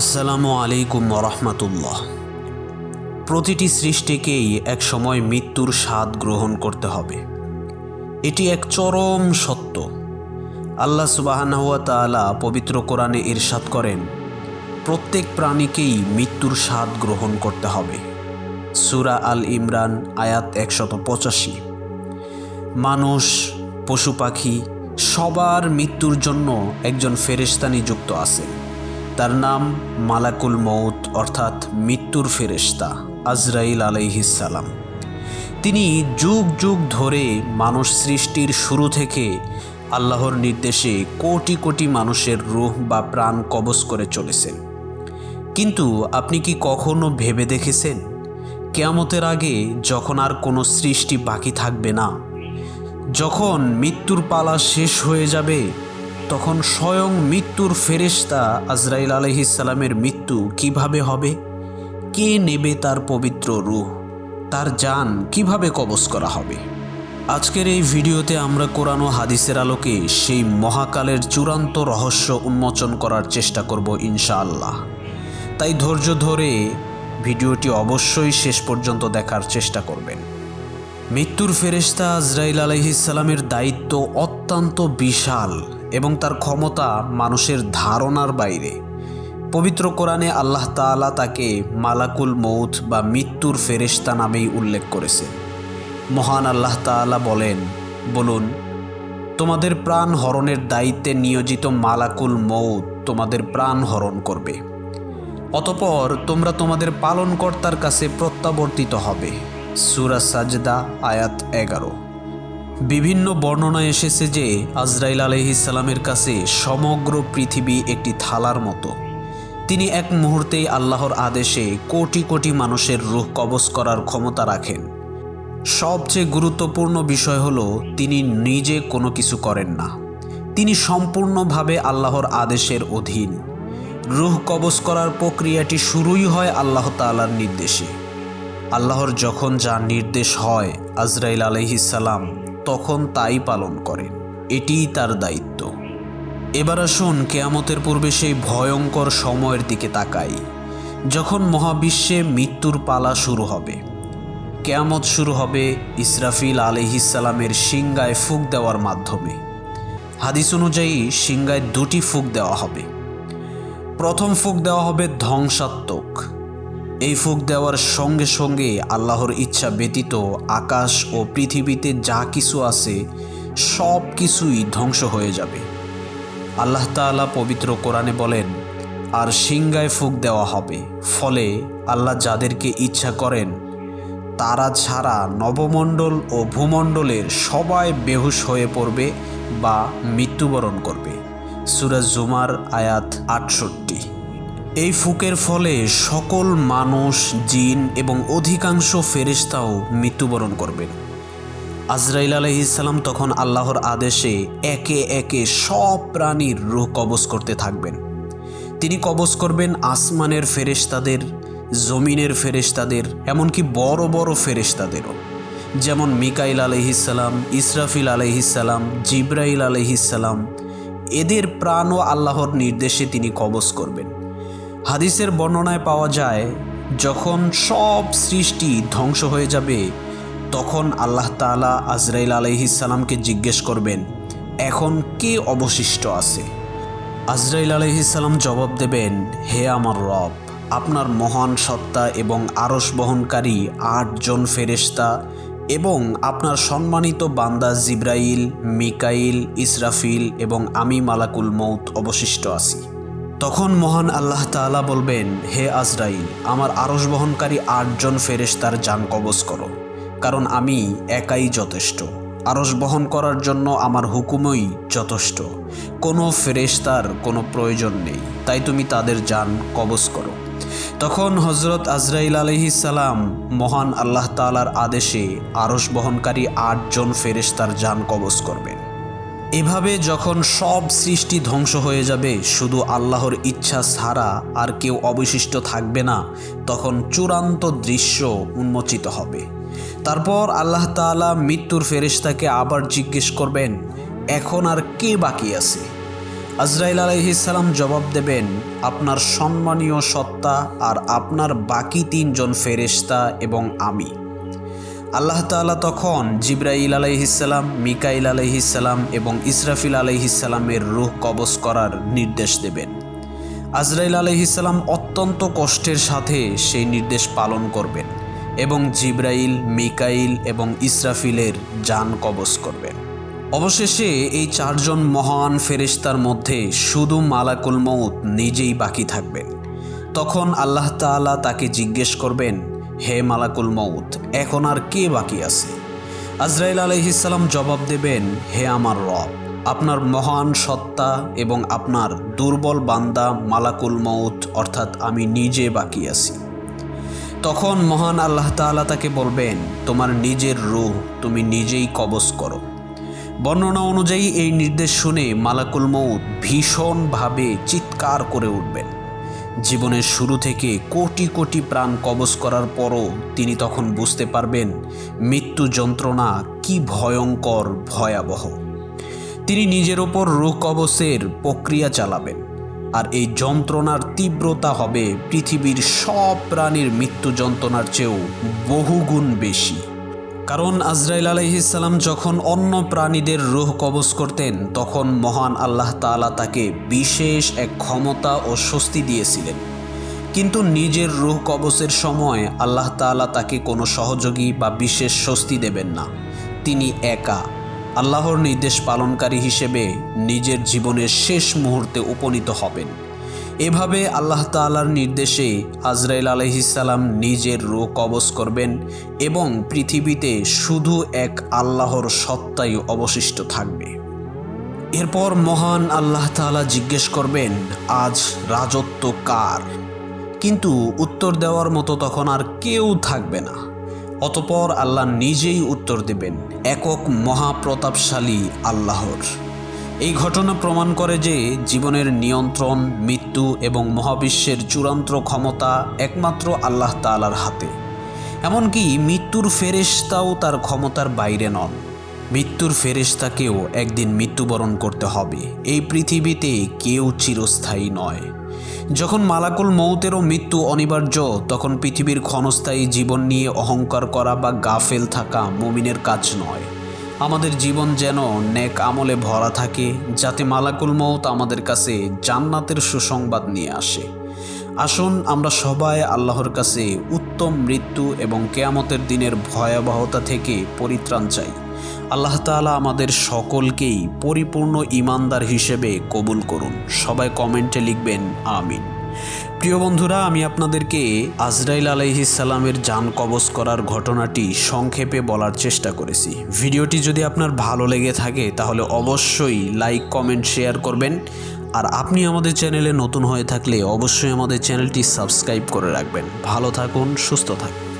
আসসালামু আলাইকুম রহমতুল্লাহ। প্রতিটি সৃষ্টিকেই এক সময় মৃত্যুর স্বাদ গ্রহণ করতে হবে। এটি এক চরম সত্য। আল্লাহ সুবাহানহুয়া পবিত্র কোরআনে ইরশাদ করেন, প্রত্যেক প্রাণীকেই মৃত্যুর স্বাদ গ্রহণ করতে হবে। সুরা আল ইমরান, আয়াত একশত পঁচাশি। মানুষ, পশু পাখি সবার মৃত্যুর জন্য একজন ফেরেশতা নিযুক্ত আছেন। তার নাম মালাকুল মৌত অর্থাৎ মৃত্যুর ফেরেশতা, আজরাইল আলাইহিসালাম তিনি যুগ যুগ ধরে মানুষ সৃষ্টির শুরু থেকে আল্লাহর নির্দেশে কোটি কোটি মানুষের রূহ বা প্রাণ কবজ করে চলেছেন। কিন্তু আপনি কি কখনো ভেবে দেখেছেন, কেয়ামতের আগে যখন আর কোনো সৃষ্টি বাকি থাকবে না, যখন মৃত্যুর পালা শেষ হয়ে যাবে তখন স্বয়ং মৃত্যুর ফেরেশতা আজরাইল আলহিসাল্লামের মৃত্যু কীভাবে হবে? কে নেবে তার পবিত্র রূহ? তার যান কীভাবে কবজ করা হবে? আজকের এই ভিডিওতে আমরা কোরআন ও হাদিসের আলোকে সেই মহাকালের চূড়ান্ত রহস্য উন্মোচন করার চেষ্টা করব ইনশাআল্লাহ। তাই ধৈর্য ধরে ভিডিওটি অবশ্যই শেষ পর্যন্ত দেখার চেষ্টা করবেন। মৃত্যুর ফেরেশতা আজরাইল আলহিসাল্লামের দায়িত্ব অত্যন্ত বিশাল। এবং তার ক্ষমতা মানুষের ধারণার বাইরে। পবিত্র কোরআনে আল্লাহ তাআলা তাকে মালাকুল মৌত বা মৃত্যুর ফেরেশতা নামেই উল্লেখ করেছে মহান আল্লাহ তাআলা বলেন, বলুন, তোমাদের প্রাণ হরণের দায়িত্বে নিয়োজিত মালাকুল মৌত তোমাদের প্রাণ হরণ করবে। অতপর তোমরা তোমাদের পালনকর্তার কাছে প্রত্যাবর্তিত হবে। সুরা সাজদা আয়াত এগারো। বিভিন্ন বর্ণনায় এসেছে যে আজরাইল আলহিসাল্লামের কাছে সমগ্র পৃথিবী একটি থালার মতো। তিনি এক মুহূর্তেই আল্লাহর আদেশে কোটি কোটি মানুষের রুহ কবজ করার ক্ষমতা রাখেন। সবচেয়ে গুরুত্বপূর্ণ বিষয় হলো, তিনি নিজে কোনো কিছু করেন না। তিনি সম্পূর্ণভাবে আল্লাহর আদেশের অধীন। রুহ কবজ করার প্রক্রিয়াটি শুরুই হয় আল্লাহ তাআলার নির্দেশে। আল্লাহর যখন যা নির্দেশ হয়, আজরাইল আলহিসাল্লাম তখন তাই পালন করেন। এটিই তার দায়িত্ব। এবার আসুন কেয়ামতের পূর্বে সেই ভয়ঙ্কর সময়ের দিকে তাকাই, যখন মহাবিশ্বে মৃত্যুর পালা শুরু হবে। কেয়ামত শুরু হবে ইসরাফিল আলহিসাল্লামের সিংগায় ফুক দেওয়ার মাধ্যমে। হাদিস অনুযায়ী সিংগায় দুটি ফুক দেওয়া হবে। প্রথম ফুক দেওয়া হবে ধ্বংসাত্মক। এই ফুক দেওয়ার সঙ্গে সঙ্গে আল্লাহর ইচ্ছা ব্যতীত আকাশ ও পৃথিবীতে যা কিছু আছে, সব কিছুই ধ্বংস হয়ে যাবে। আল্লাহ তাআলা পবিত্র কোরআনে বলেন, আর সিংগায় ফুক দেওয়া হবে। ফলে আল্লাহ যাদেরকে ইচ্ছা করেন, তারা ছাড়া নবমণ্ডল ও ভূমণ্ডলের সবাই বেহুশ হয়ে পড়বে বা মৃত্যুবরণ করবে। সুরাজ জুমার আয়াত আটষট্টি। এই ফুকের ফলে সকল মানুষ, জিন এবং অধিকাংশ ফেরেশতাও মৃত্যুবরণ করবেন আজরাইল আলহিসাল্লাম তখন আল্লাহর আদেশে একে একে সব প্রাণীর রূহ কবজ করতে থাকবেন। তিনি কবজ করবেন আসমানের ফেরেশতাদের জমিনের ফেরেশতাদের এমনকি বড় বড় ফেরেশতাদেরও যেমন মিকাইল আলহিসাল্লাম ইসরাফিল আলহিসাল্লাম জিব্রাইল আলহিসাল্লাম এদের প্রাণও আল্লাহর নির্দেশে তিনি কবজ করবেন। হাদিসের বর্ণনায় পাওয়া যায়, যখন সব সৃষ্টি ধ্বংস হয়ে যাবে, তখন আল্লাহ তাআলা আজরাইল আলহিসাল্লামকে জিজ্ঞেস করবেন, এখন কে অবশিষ্ট আছে? আজরাইল আলহিসাল্লাম জবাব দেবেন, হে আমার রব, আপনার মহান সত্তা এবং আরস বহনকারী আটজন ফেরেশতা এবং আপনার সম্মানিত বান্দা জিব্রাইল, মিকাইল, ইসরাফিল এবং আমি মালাকুল মৌত অবশিষ্ট আছি। তখন মহান আল্লাহ তাআলা বলবেন, হে আজরাইল, আমার আরস বহনকারী আটজন ফেরেশতার যান কবজ করো, কারণ আমি একাই যথেষ্ট। আরস বহন করার জন্য আমার হুকুমই যথেষ্ট। কোনো ফেরেশতার কোনো প্রয়োজন নেই, তাই তুমি তাদের যান কবজ করো। তখন হজরত আজরাইল আলহিসাল্লাম মহান আল্লাহ তালার আদেশে আরস বহনকারী আটজন ফেরেশতার যান কবজ করবেন। এভাবে যখন সব সৃষ্টি ধ্বংস হয়ে যাবে, শুধু আল্লাহর ইচ্ছা ছাড়া আর কেউ অবশিষ্ট থাকবে না, তখন চূড়ান্ত দৃশ্য উন্মোচিত হবে। তারপর আল্লাহ তাআলা মৃত্যুর ফেরেশতাকে আবার জিজ্ঞেস করবেন, এখন আর কে বাকি আছে? আজরাইল আলাইহিসাল্লাম জবাব দেবেন, আপনার সম্মানীয় সত্তা আর আপনার বাকি তিনজন ফেরেশতা এবং আমি। আল্লাহ তাআলা তখন জিব্রাইল আলাইহিসাল্লাম মিকাইল আলাইহিসাল্লাম এবং ইসরাফিল আলাইহিসাল্লামের রুহ কবজ করার নির্দেশ দেবেন। আজরাইল আলাইহিসাল্লাম অত্যন্ত কষ্টের সাথে সেই নির্দেশ পালন করবেন এবং জিব্রাইল, মিকাইল এবং ইসরাফিলের যান কবজ করবেন। অবশেষে এই চারজন মহান ফেরেশতার মধ্যে শুধু মালাকুল মৌত নিজেই বাকি থাকবেন। তখন আল্লাহ তাআলা তাকে জিজ্ঞেস করবেন হে মালাকুল মৌত এখন আর কে বাকি আছে? আজরাইল আলহিসাল্লাম জবাব দেবেন, হে আমার রব, আপনার মহান সত্তা এবং আপনার দুর্বল বান্দা মালাকুল মৌত অর্থাৎ আমি নিজে বাকি আছি। তখন মহান আল্লাহ তাআলা তাকে বলবেন, তোমার নিজের রুহ তুমি নিজেই কবজ করো। বর্ণনা অনুযায়ী এই নির্দেশ শুনে মালাকুল মৌত ভীষণভাবে চিৎকার করে উঠবেন। জীবনের শুরু থেকে কোটি কোটি প্রাণ কবজ করার পরও তিনি তখন বুঝতে পারবেন মৃত্যু যন্ত্রণা কি ভয়ঙ্কর, ভয়াবহ। তিনি নিজের ওপর রোগ কবচের প্রক্রিয়া চালাবেন আর এই যন্ত্রণার তীব্রতা হবে পৃথিবীর সব প্রাণীর মৃত্যু যন্ত্রণার চেয়েও বহুগুণ বেশি। কারণ আজরাইল আলহিসাল্লাম যখন অন্য প্রাণীদের রুহ কবজ করতেন, তখন মহান আল্লাহ তাআলা তাকে বিশেষ এক ক্ষমতা ও স্বস্তি দিয়েছিলেন। কিন্তু নিজের রুহ কবচের সময় আল্লাহ তাআলা তাকে কোনো সহযোগী বা বিশেষ স্বস্তি দেবেন না। তিনি একা, আল্লাহর নির্দেশ পালনকারী হিসেবে নিজের জীবনের শেষ মুহূর্তে উপনীত হবেন। এভাবে আল্লাহ তাআলার নির্দেশে আজরাইল আলহিসাল্লাম নিজের রোগ কবজ করবেন এবং পৃথিবীতে শুধু এক আল্লাহর সত্তাই অবশিষ্ট থাকবে। এরপর মহান আল্লাহ তাআলা জিজ্ঞেস করবেন, আজ রাজত্ব কার? কিন্তু উত্তর দেওয়ার মতো তখন আর কেউ থাকবে না। অতপর আল্লাহ নিজেই উত্তর দেবেন, একক মহাপ্রতাপশালী আল্লাহর। এই ঘটনা প্রমাণ করে যে জীবনের নিয়ন্ত্রণ, মৃত্যু এবং মহাবিশ্বের চূড়ান্ত ক্ষমতা একমাত্র আল্লাহ তাআলার হাতে। এমনকি মৃত্যুর ফেরেশতাও তার ক্ষমতার বাইরে নন। মৃত্যুর ফেরেশতাকেও একদিন মৃত্যুবরণ করতে হবে। এই পৃথিবীতে কেউ চিরস্থায়ী নয়। যখন মালাকুল মৌতেরও মৃত্যু অনিবার্য, তখন পৃথিবীর ক্ষণস্থায়ী জীবন নিয়ে অহংকার করা বা গাফেল থাকা মুমিনের কাজ নয়। আমাদের জীবন যেন নেক আমলে ভরা থাকে, যাতে মালাকুল মৌত আমাদের কাছে জান্নাতের সুসংবাদ নিয়ে আসে। আসুন আমরা সবাই আল্লাহর কাছে উত্তম মৃত্যু এবং কেয়ামতের দিনের ভয়াবহতা থেকে পরিত্রাণ চাই। আল্লাহ তাআলা আমাদের সকলকেই পরিপূর্ণ ইমানদার হিসেবে কবুল করুন। সবাই কমেন্টে লিখবেন, আমিন। প্রিয় বন্ধুরা, আমি আপনাদেরকে আজরাইল আলাইহিসাল্লামের যান কবজ করার ঘটনাটি সংক্ষেপে বলার চেষ্টা করেছি। ভিডিওটি যদি আপনার ভালো লেগে থাকে, তাহলে অবশ্যই লাইক, কমেন্ট, শেয়ার করবেন। আর আপনি আমাদের চ্যানেলে নতুন হয়ে থাকলে অবশ্যই আমাদের চ্যানেলটি সাবস্ক্রাইব করে রাখবেন। ভালো থাকুন, সুস্থ থাকুন।